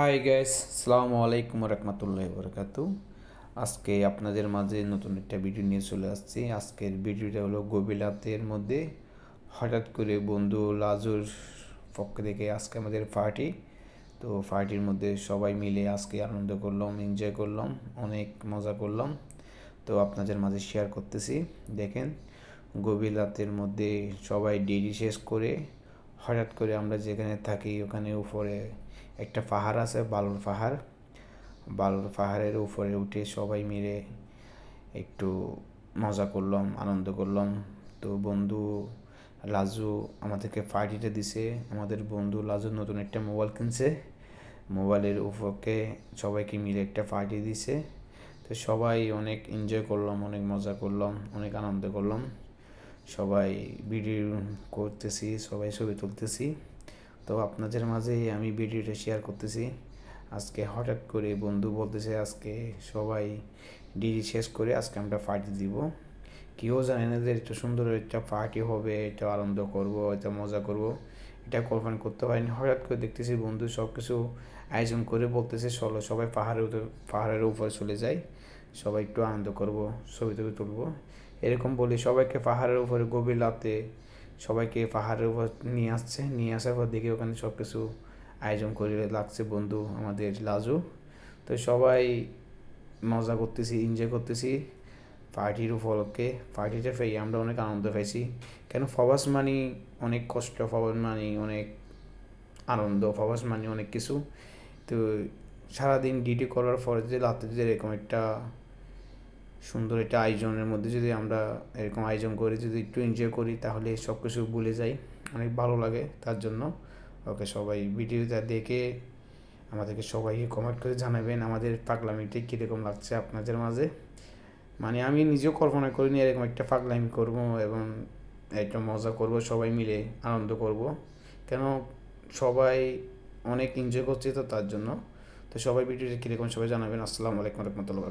High gas সালামু আলাইকুম রহমতুল্লাহ বরকাত আজকে আপনাদের মাঝে নতুন একটা ভিডিও নিয়ে চলে আসছি। আজকের ভিডিওটা হলো গভীরাতের মধ্যে হঠাৎ করে বন্ধু লাজুর পক্ষ থেকে আজকে আমাদের পার্টি তো পার্টির মধ্যে সবাই মিলে আজকে আনন্দ করলাম এনজয় করলাম, অনেক মজা করলাম। তো আপনাদের মাঝে শেয়ার করতেছি। দেখেন গভীর রাতের মধ্যে সবাই ডিডি শেষ করে হঠাৎ করে আমরা যেখানে থাকি, ওখানে উপরে একটা পাহাড় আছে, বালুর পাহাড়। বালুর পাহাড়ের উপরে উঠে সবাই মিলে একটু মজা করলাম, আনন্দ করলাম। তো বন্ধু লাজু আমাদেরকে পার্টিটা দিছে। আমাদের বন্ধু লাজু নতুন একটা মোবাইল কিনছে। মোবাইলের উপরকে সবাইকে মিলে একটা পার্টি দিছে। তো সবাই অনেক এনজয় করলাম, অনেক মজা করলাম, অনেক আনন্দ করলাম। সবাই ভিডিও করতেছি, সবাই ছবি তুলতেছি। তো আপনাদের মাঝে আমি ভিডিওটা শেয়ার করতেছি। আজকে হঠাৎ করে বন্ধু বলতেছে, আজকে সবাই ডিডি শেষ করে আজকে আমরা পার্টি দিব। কেউ জানে না যে একটু সুন্দর একটা পার্টি হবে এটা আনন্দ করব এটা মজা করব। এটা কল্পনা করতে পারিনি। হঠাৎ করে দেখতেছি বন্ধু সব কিছু আয়োজন করে বলতেছে, চলো সবাই পাহাড়ের পাহাড়ের উপরে চলে যাই। সবাই একটু আনন্দ করব ছবি টবি তুলবো। এরকম বলি, সবাইকে পাহাড়ের উপরে গভীর রাতে সবাইকে পাহাড়ের উপর নিয়ে আসছে। নিয়ে আসার পর দেখে ওখানে সব কিছু আয়োজন করে লাগছে বন্ধু আমাদের লাজু। তো সবাই মজা করতেছি এনজয় করতেছি পার্টির উপলক্ষে। পার্টিটা পেয়ে আমরা অনেক আনন্দ পাইছি। কেন ফবাস মানি অনেক কষ্ট, ফবাস মানি অনেক আনন্দ, ফবাস মানি অনেক কিছু। তো সারাদিন ডিউটি করার পরে যে রাতে যে এরকম একটা সুন্দর একটা আয়োজনের মধ্যে যদি আমরা এরকম আয়োজন করি যদি একটু এনজয় করি, তাহলে সব কিছু ভুলে যাই। অনেক ভালো লাগে তার জন্য। ওকে, সবাই ভিডিওটা দেখে আমাদেরকে সবাইকে কমেন্ট করে জানাবেন আমাদের পাগলামিটি কীরকম লাগছে আপনাদের মাঝে। মানে আমি নিজেও কল্পনা করিনি এরকম একটা পাগলামি করব এবং একটা মজা করব, সবাই মিলে আনন্দ করব। কেন সবাই অনেক এনজয় করছে তো তার জন্য। তো সবাই ভিডিওটা কীরকম সবাই জানাবেন। আসসালামু আলাইকুম রহমতুল্লাহ